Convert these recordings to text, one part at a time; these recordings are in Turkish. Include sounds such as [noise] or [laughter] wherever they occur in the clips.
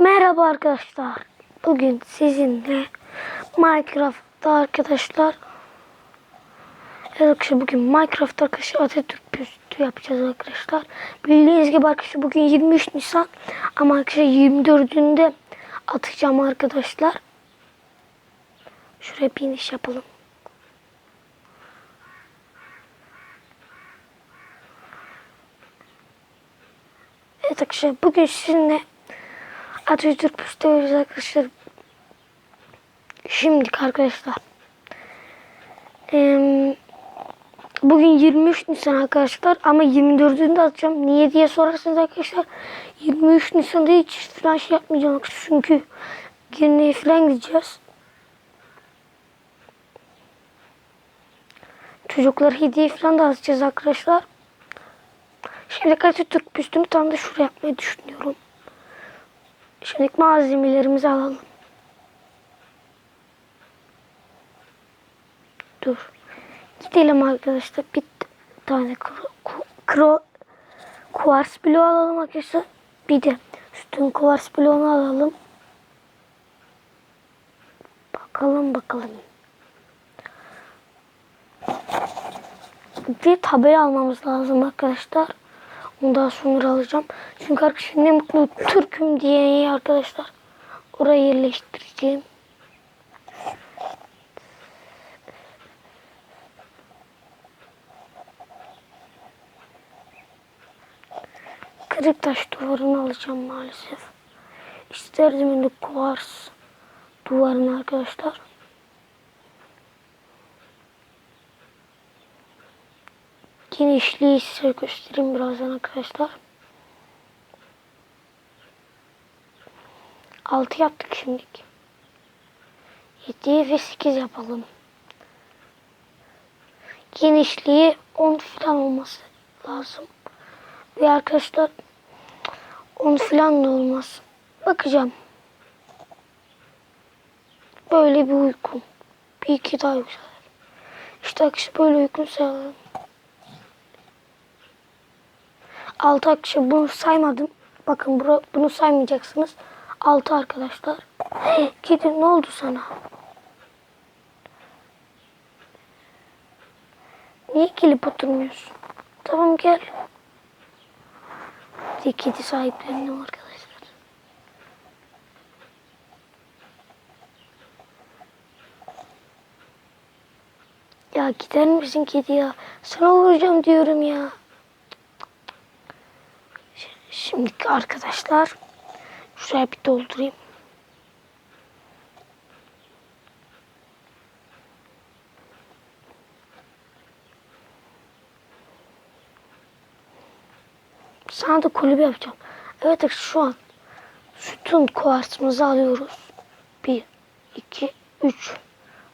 Merhaba arkadaşlar. Bugün sizinle Minecraft'ta arkadaşlar arkadaşlar bugün Minecraft arkadaşlar Atatürk büstü yapacağız arkadaşlar. Bildiğiniz gibi arkadaşlar bugün 23 Nisan ama arkadaşlar 24'ünde atacağım arkadaşlar. Şuraya bir iniş yapalım. Evet arkadaşlar bugün sizinle Atatürk yapacağız arkadaşlar. Şimdilik arkadaşlar. Eee Bugün 23 Nisan arkadaşlar ama 24'ünde atacağım. Niye diye sorarsanız arkadaşlar 23 Nisan'da hiç falan şey yapmayacağım. Çünkü gene falan gideceğiz. Çocuklar hediye falan da atacağız arkadaşlar. Şimdi Atatürk büstünü tam da şuraya yapmayı düşünüyorum. Şimdi malzemelerimizi alalım. Dur. Gidelim arkadaşlar. Bir tane kro, kro, kuvars bloğu alalım arkadaşlar. Bir de sütun kuvars bloğunu alalım. Bakalım bakalım. Bir tabela almamız lazım arkadaşlar. Ondan sonra alacağım. Çünkü arkadaşlar ne mutlu Türk'üm diye arkadaşlar. Oraya yerleştireceğim. Kırık taş duvarını alacağım maalesef. İsterdim de kuvars duvarını arkadaşlar. genişliği size göstereyim birazdan arkadaşlar. 6 yaptık şimdilik. 7 ve 8 yapalım. Genişliği 10 falan olması lazım. Ve arkadaşlar 10 falan da olmaz. Bakacağım. Böyle bir uykum. Bir iki daha güzel. İşte akış böyle uykum sağlarım. 6 akışı bunu saymadım. Bakın bura, bunu saymayacaksınız. 6 arkadaşlar. Hey, [gasps] kedi ne oldu sana? Niye gelip oturmuyorsun? Tamam gel. Bir de kedi sahiplendim arkadaşlar. Ya gider misin kedi ya? Sana vuracağım diyorum ya. Şimdi arkadaşlar şuraya bir doldurayım. Sana da kulübe yapacağım. Evet arkadaşlar, şu an sütun kuvarsımızı alıyoruz. Bir, iki, üç.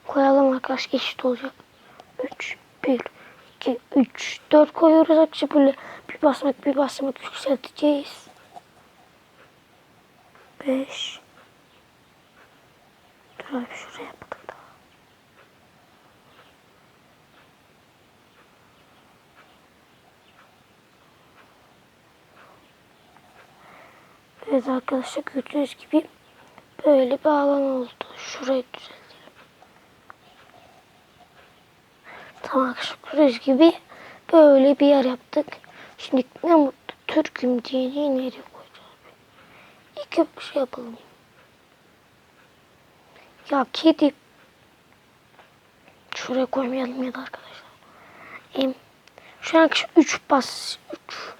Koyalım arkadaş eşit olacak. Üç, bir, iki, üç, dört koyuyoruz arkadaşlar böyle basamak bir basamak yükselteceğiz. Beş. Dur abi şuraya daha. Evet arkadaşlar gördüğünüz gibi böyle bir alan oldu. Şurayı düzeltelim. Tamam arkadaşlar gördüğünüz gibi böyle bir yer yaptık. Şimdi ne mutlu Türk'üm diye nereye koyacağız? İlk bir şey yapalım. Ya kedi şuraya koymayalım ya da arkadaşlar. Em, şu an 3 bas 3.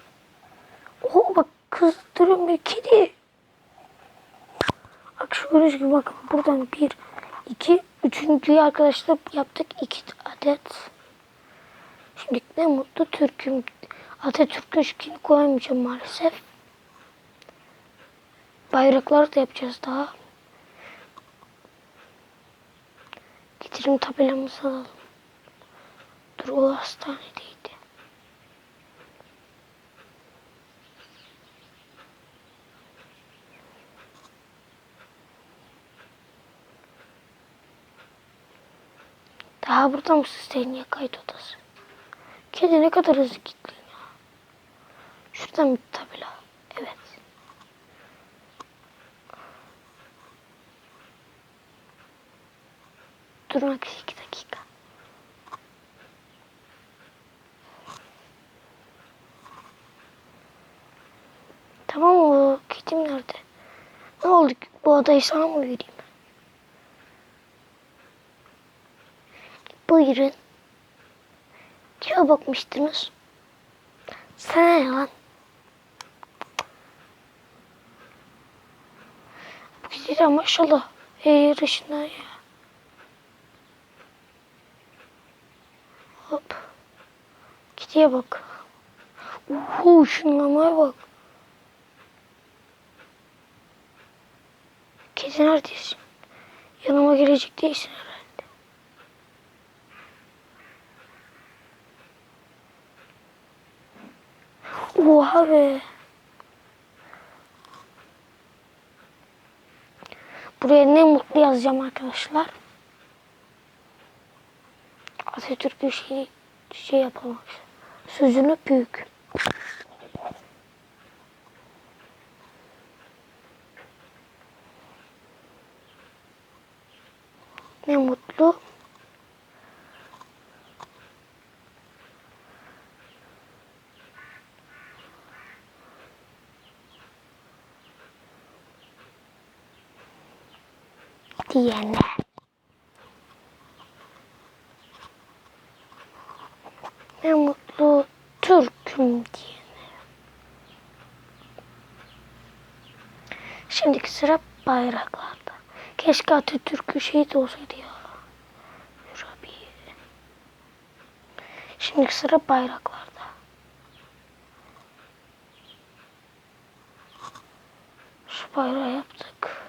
Oo bak kızdırıyorum bir kedi. Bak şu gördüğünüz gibi bakın buradan bir, iki, üçüncüyü arkadaşlar yaptık iki adet. Şimdi ne mutlu Türk'üm. Atatürk'ün şeklini koyamayacağım maalesef. Bayraklar da yapacağız daha. Getirin tabelamızı alalım. Dur o hastanedeydi. Daha burada mısın sen ya kayıt odası? Kedi ne kadar hızlı gitti Şurada mı tabela? Evet. Durmak için iki dakika. Tamam o kitim nerede? Ne oldu? Bu adayı sana mı vereyim? Buyurun. Kime bakmıştınız? Sana ne lan? Kedi de maşallah. Her yaşında ya. Hop. Kediye bak. Uhu şunlamaya bak. Kedi neredesin? Yanıma gelecek değilsin herhalde. Oha be. Buraya ne mutlu yazacağım arkadaşlar. Atatürk bir şey, şey yapalım. Sözünü büyük. Ne mutlu. Diyene. Ne mutlu Türk'üm diyene. Şimdiki sıra bayraklarda. Keşke Atatürk'ü şehit olsaydı ya. Rabbi. Şimdiki sıra bayraklarda. Bayrağı yaptık.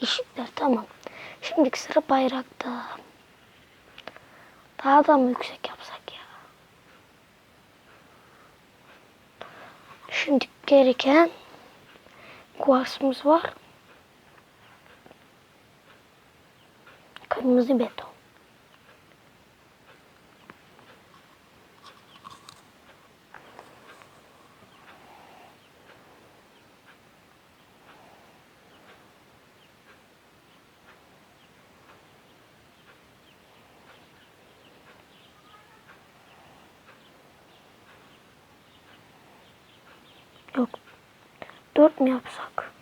İşitler tamam. Şimdiki sıra bayrakta. Daha da mı yüksek yapsak ya? Şimdi gereken kuarsımız var. Kırmızı beton. Dört mü yapsak?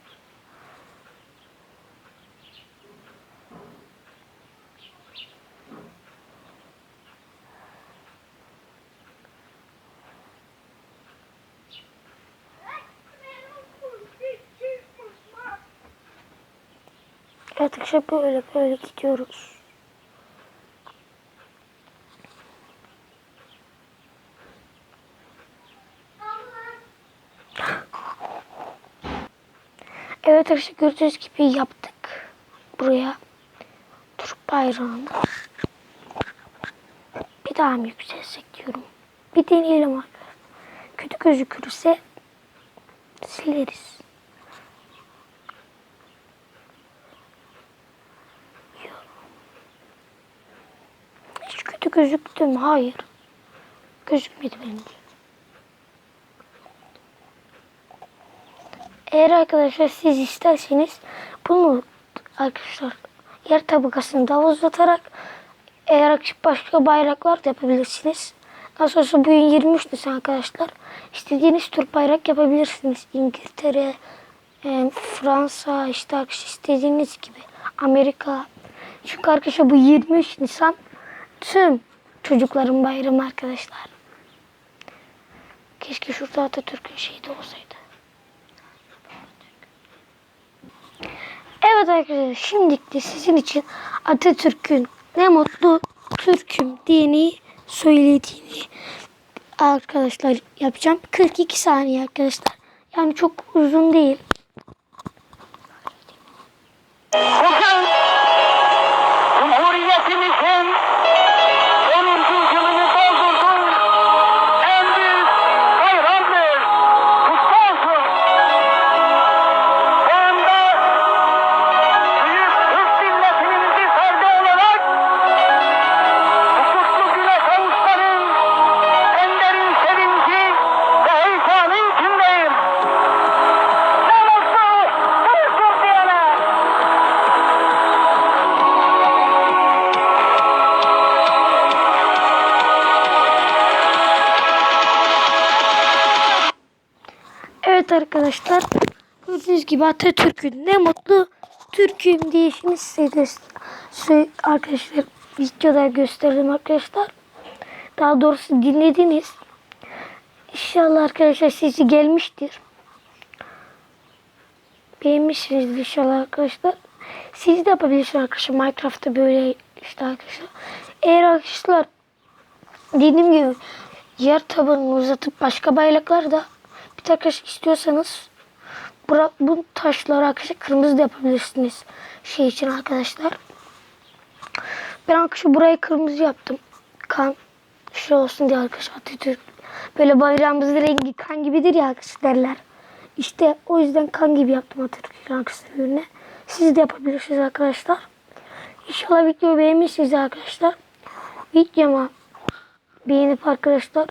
Arkadaşlar böyle böyle gidiyoruz. Evet arkadaşlar gördüğünüz gibi yaptık. Buraya Türk bayrağını. Bir daha mı yükseltsek diyorum. Bir deneyelim arkadaşlar. Kötü gözükürse sileriz. Hiç kötü gözüktü mü? Hayır. Gözükmedi bence. Eğer arkadaşlar siz isterseniz bunu arkadaşlar yer tabakasını daha uzatarak eğer başka bayraklar da yapabilirsiniz. Nasıl olsa bugün 23 Nisan arkadaşlar. İstediğiniz Türk bayrak yapabilirsiniz. İngiltere, e, Fransa, işte istediğiniz gibi. Amerika. Çünkü arkadaşlar bu 23 Nisan tüm çocukların bayramı arkadaşlar. Keşke şurada Atatürk'ün şehidi olsaydı. Evet arkadaşlar şimdilik de sizin için Atatürk'ün ne mutlu Türk'üm diyeni söylediğini arkadaşlar yapacağım. 42 saniye arkadaşlar. Yani çok uzun değil. Arkadaşlar gördüğünüz gibi Atatürk'ün ne mutlu Türk'üm diyişini size göster arkadaşlar videoda gösterdim arkadaşlar. Daha doğrusu dinlediniz. İnşallah arkadaşlar sesi gelmiştir. Beğenmişsinizdir inşallah arkadaşlar. Siz de yapabilirsiniz arkadaşlar. Minecraft'ta böyle işte arkadaşlar. Eğer arkadaşlar dediğim gibi yer tabanını uzatıp başka bayraklar da bir taş istiyorsanız bura, bu taşları arkadaşlar kırmızı da yapabilirsiniz. Şey için arkadaşlar. Ben arkadaşlar burayı kırmızı yaptım. Kan şey olsun diye arkadaşlar Atatürk. Böyle bayrağımızın rengi kan gibidir ya arkadaşlar derler. İşte o yüzden kan gibi yaptım Atatürk'ün arkadaşlar ürüne. Siz de yapabilirsiniz arkadaşlar. İnşallah videoyu beğenmişsiniz arkadaşlar. Videoma beğenip arkadaşlar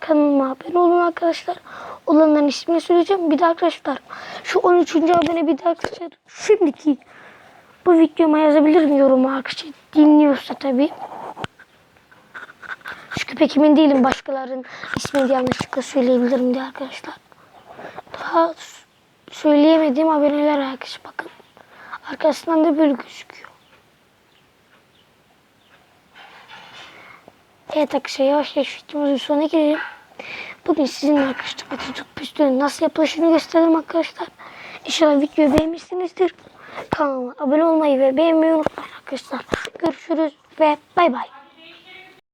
kanalıma abone olun arkadaşlar. Olanların ismini söyleyeceğim. Bir de arkadaşlar şu 13. abone bir de arkadaşlar şimdiki bu videoma yazabilir mi yoruma arkadaşlar? Dinliyorsa tabii. Çünkü pek emin değilim başkalarının ismini yanlışlıkla söyleyebilirim diye arkadaşlar. Daha söyleyemediğim aboneler arkadaşlar bakın. Arkasından da böyle gözüküyor. Evet arkadaşlar yavaş yavaş videomuzun sonuna gelelim. Bugün sizinle arkadaşlar Atatürk püstünün nasıl yapılışını gösterdim arkadaşlar. İnşallah videoyu beğenmişsinizdir. Kanalıma abone olmayı ve beğenmeyi unutmayın arkadaşlar. Görüşürüz ve bay bay.